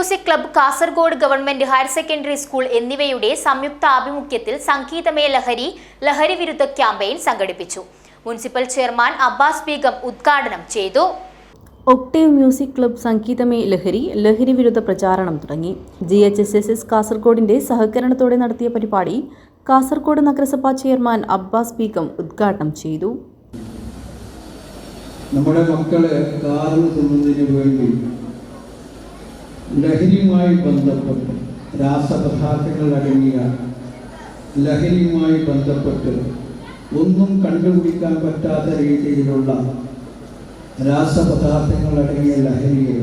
Music club Kasaragod government higher secondary school എന്നിവയുടെ സംയുക്ത ആഭിമുഖ്യത്തിൽ സംഗീതമേ ലഹരി ലഹരി വിരുദ്ധ ക്യാമ്പയിൻ സംഘടിപ്പിച്ചു. മുനിസിപ്പൽ ചെയർമാൻ അബ്ബാസ് ബീഗം ഉദ്ഘാടനം ചെയ്തു. ഒക്ടേവ് മ്യൂസിക് ക്ലബ് സംഗീതമേ ലഹരി ലഹരി വിരുദ്ധ പ്രചാരണം തുടങ്ങി. G H S S S കാസർഗോഡിന്റെ സഹകരണത്തോടെ നടത്തിയ പരിപാടി കാസർഗോഡ് നഗരസഭാ ചെയർമാൻ അബ്ബാസ് ബീഗം ഉദ്ഘാടനം ചെയ്തു. നമ്മുടെ മക്കളെ കാറിൽ തിന്നുന്നതിന് വേണ്ടി ലഹരിയുമായി ബന്ധപ്പെട്ട് രാസപദാർത്ഥങ്ങൾ അടങ്ങിയ ലഹരിയുമായി ബന്ധപ്പെട്ട് ഒന്നും കണ്ടുപിടിക്കാൻ പറ്റാത്ത രീതിയിലുള്ള രാസപദാർത്ഥങ്ങൾ അടങ്ങിയ ലഹരികൾ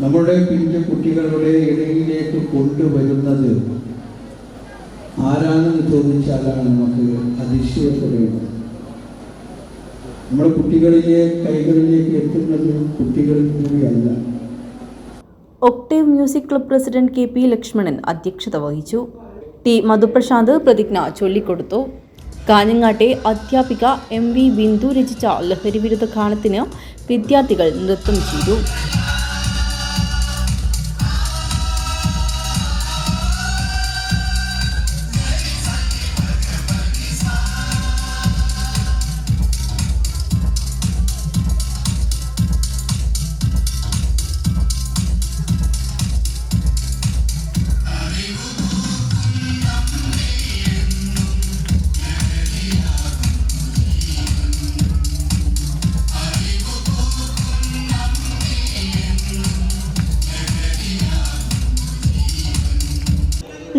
നമ്മുടെ പിഞ്ചു കുട്ടികളുടെ ഇടയിലേക്ക് കൊണ്ടുവരുന്നത് ആരാണെന്ന് ചോദിച്ചാലാണ് നമുക്ക് അതിശയപ്പെടുന്നത്. നമ്മുടെ കുട്ടികളിലെ കൈകളിലേക്ക് എത്തുന്നത് കുട്ടികളിൽ കൂടിയല്ല. Octave music club president K P Lakshmanan അധ്യക്ഷത വഹിച്ചു. ടി മധുപ്രശാന്ത് പ്രതിജ്ഞ ചൊല്ലിക്കൊടുത്തു. കാഞ്ഞങ്ങാട്ടെ അധ്യാപിക എം വി ബിന്ദു രചിച്ച ലഹരി വിരുദ്ധ ഗാനത്തിന് വിദ്യാർത്ഥികൾ നൃത്തം ചെയ്തു.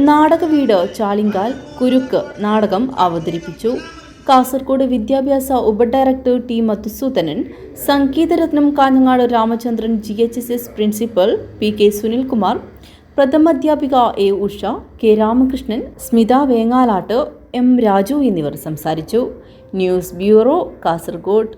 നാടക വീട് ചാലിങ്കാൽ കുരുക്ക് നാടകം അവതരിപ്പിച്ചു. കാസർഗോഡ് വിദ്യാഭ്യാസ ഉപഡയറക്ടർ T Madhusoodanan സംഗീതരത്നം Kanhangad Ramachandran G H S S principal P K Sunilkumar പ്രഥമാധ്യാപിക A Usha K Ramakrishnan Smitha Vengalat M Raju എന്നിവർ സംസാരിച്ചു. News bureau Kasaragod